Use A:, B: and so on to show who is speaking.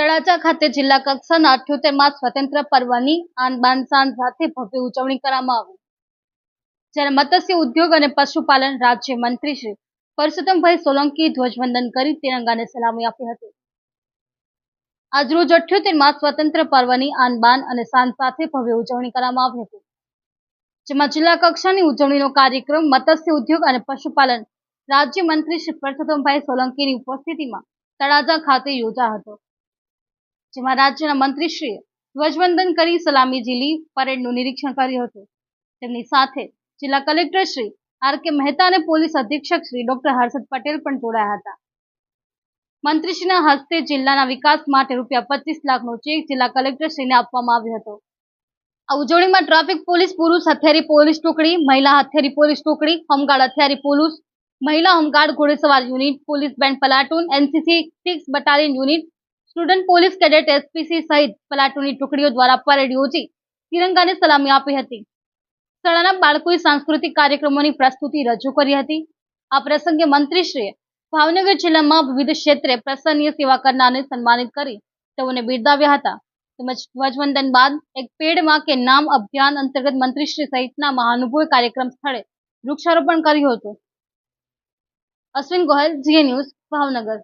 A: તળાજા ખાતે જિલ્લા કક્ષાના અઠ્યોતેરમાં સ્વતંત્ર પર્વની આન બાન સાથે ભવ્ય ઉજવણી કરવામાં આવી. જ્યારે મત્સ્ય ઉદ્યોગ અને પશુપાલન રાજ્ય મંત્રી શ્રી પરસોત્તમભાઈ સોલંકી ધ્વજવંદન કરી તિરંગાને સલામી આપી હતી. આજરોજ અઠ્યોતેરમાં સ્વતંત્ર પર્વની આન અને શાન સાથે ભવ્ય ઉજવણી કરવામાં આવી હતી. જેમાં જિલ્લા કક્ષાની ઉજવણીનો કાર્યક્રમ મત્સ્ય ઉદ્યોગ અને પશુપાલન રાજ્ય મંત્રી શ્રી પરસોત્તમભાઈ સોલંકીની ઉપસ્થિતિમાં તળાજા ખાતે યોજાયો હતો. જેમાં રાજ્યના મંત્રીશ્રીએ ધ્વજવંદન કરી સલામી ઝીલી પરેડનું નિરીક્ષણ કર્યું હતું. તેમની સાથે જિલ્લા collector Shri R K Mehta અને પોલીસ અધિક્ષક શ્રી ડોક્ટર હર્ષદ પટેલ પણ જોડાયા હતા. મંત્રીશ્રીના હસ્તે જિલ્લાના વિકાસ માટે રૂપિયા પચીસ લાખનો ચેક જિલ્લા કલેક્ટરશ્રીને આપવામાં આવ્યો હતો. આ ઉજવણીમાં ટ્રાફિક પોલીસ પુરુષ હથિયારી પોલીસ ટુકડી, મહિલા હથિયારી પોલીસ ટુકડી, હોમગાર્ડ હથિયારી પોલીસ, મહિલા home guard ઘોડેસવાર unit, police band platoon, NCC six battalion unit student police cadet SPC સહિત પલાટોની ટુકડીઓ દ્વારા પરેડ યોજી તિરંગાને સલામી આપી હતી. શાળાના બાળકોએ સાંસ્કૃતિક કાર્યક્રમોની પ્રસ્તુતિ રજૂ કરી હતી. આ પ્રસંગે મંત્રીશ્રીએ ભાવનગર જિલ્લામાં વિવિધ ક્ષેત્રે પ્રસન્નીય સેવા કરનારને સન્માનિત કરી તેઓને બિરદાવ્યા હતા. તેમજ ધ્વજવંદન બાદ એક પેડમાં કે નામ અભિયાન અંતર્ગત મંત્રીશ્રી સહિતના મહાનુભવે કાર્યક્રમ સ્થળે વૃક્ષારોપણ કર્યું હતું. અશ્વિન ગોહિલ જીએ ન્યૂઝ, ભાવનગર.